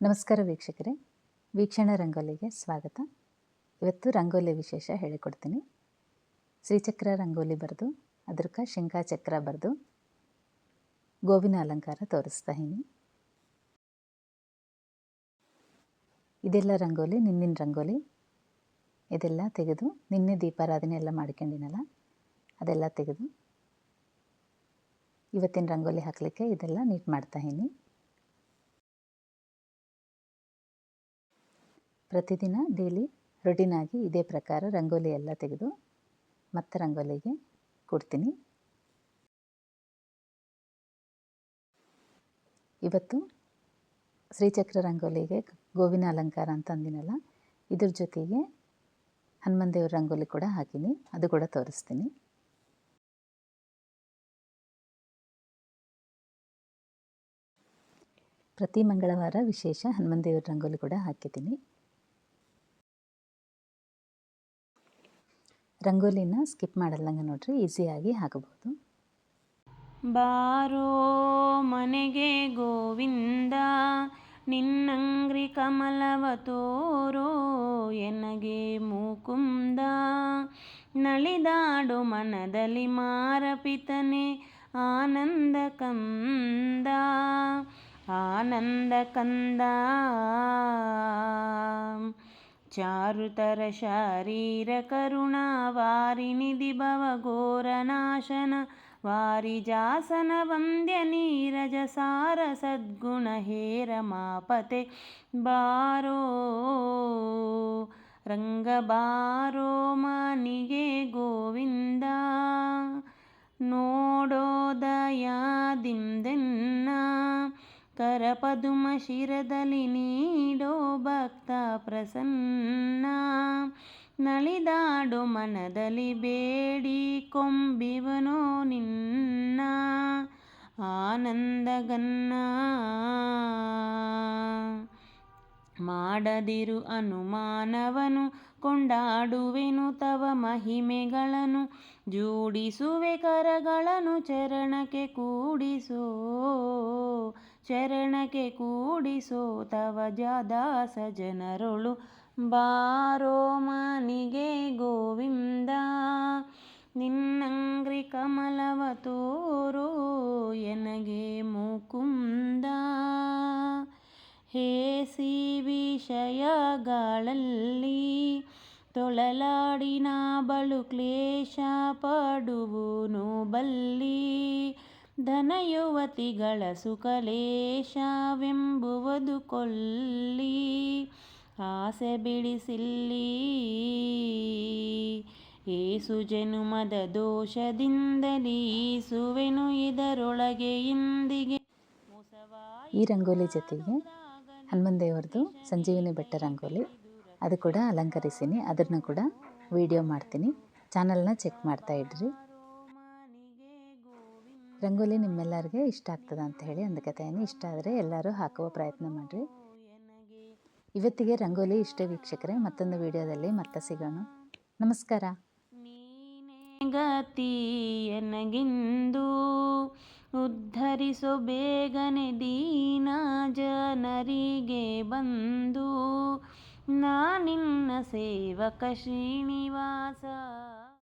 ನಮಸ್ಕಾರ ವೀಕ್ಷಕರೇ. ವೀಕ್ಷಣ ರಂಗೋಲಿಗೆ ಸ್ವಾಗತ. ಇವತ್ತು ರಂಗೋಲಿ ವಿಶೇಷ ಹೇಳಿಕೊಡ್ತೀನಿ. ಶ್ರೀಚಕ್ರ ರಂಗೋಲಿ ಬರೆದು ಅದಕ್ಕೆ ಶಂಖಾಚಕ್ರ ಬರೆದು, ಗೋವಿನ ಅಲಂಕಾರ ತೋರಿಸ್ತಾ ಇದ್ದೀನಿ ಇದೆಲ್ಲ ರಂಗೋಲಿ, ನಿನ್ನಿನ ರಂಗೋಲಿ. ಇದೆಲ್ಲ ತೆಗೆದು, ನಿನ್ನೆ ದೀಪಾರಾಧನೆ ಎಲ್ಲ ಮಾಡ್ಕೊಂಡಿನಲ್ಲ, ಅದೆಲ್ಲ ತೆಗೆದು ಇವತ್ತಿನ ರಂಗೋಲಿ ಹಾಕಲಿಕ್ಕೆ ಇದೆಲ್ಲ ನೀಟ್ ಮಾಡ್ತಾ ಇದ್ದೀನಿ ಪ್ರತಿದಿನ ಡೈಲಿ ರೊಟೀನಾಗಿ ಇದೇ ಪ್ರಕಾರ ರಂಗೋಲಿ ಎಲ್ಲ ತೆಗೆದು ಮತ್ತೆ ರಂಗೋಲಿಗೆ ಕೊಡ್ತೀನಿ. ಇವತ್ತು ಶ್ರೀಚಕ್ರ ರಂಗೋಲಿಗೆ ಗೋವಿನ ಅಲಂಕಾರ ಅಂತ ಅಂದಿನಲ್ಲ, ಇದ್ರ ಜೊತೆಗೆ ಹನುಮನ್ ದೇವ್ರ ರಂಗೋಲಿ ಕೂಡ ಹಾಕೀನಿ, ಅದು ಕೂಡ ತೋರಿಸ್ತೀನಿ. ಪ್ರತಿ ಮಂಗಳವಾರ ವಿಶೇಷ ಹನುಮನ್ ದೇವ್ರ ರಂಗೋಲಿ ಕೂಡ ಹಾಕಿದ್ದೀನಿ. ರಂಗೋಲಿನ ಸ್ಕಿಪ್ ಮಾಡಲ್ಲಂಗೆ ನೋಡ್ರಿ, ಈಸಿಯಾಗಿ ಹಾಕಬಹುದು. ಬಾರೋ ಮನೆಗೆ ಗೋವಿಂದ, ನಿನ್ನಂಗ್ರಿ ಕಮಲವ ತೋರೋ ಎನಗೆ ಮೂಕುಂದ. ನಳಿದಾಡು ಮನದಲ್ಲಿ ಮಾರಪಿತನೆ ಆನಂದ ಕಂದ ಆನಂದ ಕಂದ. चारुतरशरीरकरुणा भवघोरनाशन वारिजासन वन्द्य नीरजसारसद्गुण हेरमापते बारो रङ्गबारोमनिगे गोविन्द। ಕರಪದುಮ ಶಿರದಲ್ಲಿ ನೀಡೋ ಭಕ್ತ ಪ್ರಸನ್ನ. ನಳಿದಾಡು ಮನದಲ್ಲಿ ಬೇಡಿ ಕೊಂಬಿವನೋ ನಿನ್ನ. ಆನಂದಗನ್ನ ಮಾಡದಿರು ಅನುಮಾನವನು, ಕೊಂಡಾಡುವೆನು ತವ ಮಹಿಮೆಗಳನ್ನು. ಜೋಡಿಸುವೆ ಕರಗಳನ್ನು, ಚರಣಕ್ಕೆ ಕೂಡಿಸೋ ಚರಣಕ್ಕೆ ಕೂಡಿಸೋ ತವ ಜಾದಾಸ ಜನರೊಳು. ಬಾರೋ ಮನಿಗೆ ಗೋವಿಂದ, ನಿನ್ನಂಗ್ರಿ ಕಮಲವ ವಿಷಯಗಳಲ್ಲಿ ತೊಳಲಾಡಿನ ಬಳು ಕ್ಲೇಶ ಪಡುವುನು ಬಲ್ಲಿ. ಧನಯುವತಿಗಳ ಸುಖಲೇಶವೆಂಬುವುದು ಕೊಲ್ಲಿ. ಆಸೆ ಬಿಡಿಸಿಲ್ಲಿ. ಏಸು ಜನುಮದ ದೋಷದಿಂದಲೀ ಸುವೆನು ಇದರೊಳಗೆ ಇಂದಿಗೆ. ಈ ರಂಗೋಲಿ ಜೊತೆಗೆ ಹನುಮನ್ ದೇವ್ರದ್ದು ಸಂಜೀವಿನಿ ಬೆಟ್ಟ ರಂಗೋಲಿ. ಅದು ಕೂಡ ಅಲಂಕರಿಸೀನಿ. ಅದನ್ನು ಕೂಡ ವಿಡಿಯೋ ಮಾಡ್ತೀನಿ. ಚಾನಲ್ನ ಚೆಕ್ ಮಾಡ್ತಾ ಇಡ್ರಿ. ರಂಗೋಲಿ ನಿಮ್ಮೆಲ್ಲರಿಗೆ ಇಷ್ಟ ಆಗ್ತದ ಅಂತ ಹೇಳಿ ಅಂದ್ಕತೀನಿ ಇಷ್ಟ ಆದರೆ ಎಲ್ಲರೂ ಹಾಕುವ ಪ್ರಯತ್ನ ಮಾಡಿರಿ. ಇವತ್ತಿಗೆ ರಂಗೋಲಿ ಇಷ್ಟ ವೀಕ್ಷಕರೇ, ಮತ್ತೊಂದು ವಿಡಿಯೋದಲ್ಲಿ ಮತ್ತೆ ಸಿಗೋಣ. ನಮಸ್ಕಾರ. ಗತಿ ಎನಗಿಂದು ಉದ್ಧರಿಸೋ ಬೇಗನೆ ದೀನ ಜನರಿಗೆ ಬಂದು ನಾನಿನ್ನ ಸೇವಕ ಶ್ರೀನಿವಾಸ.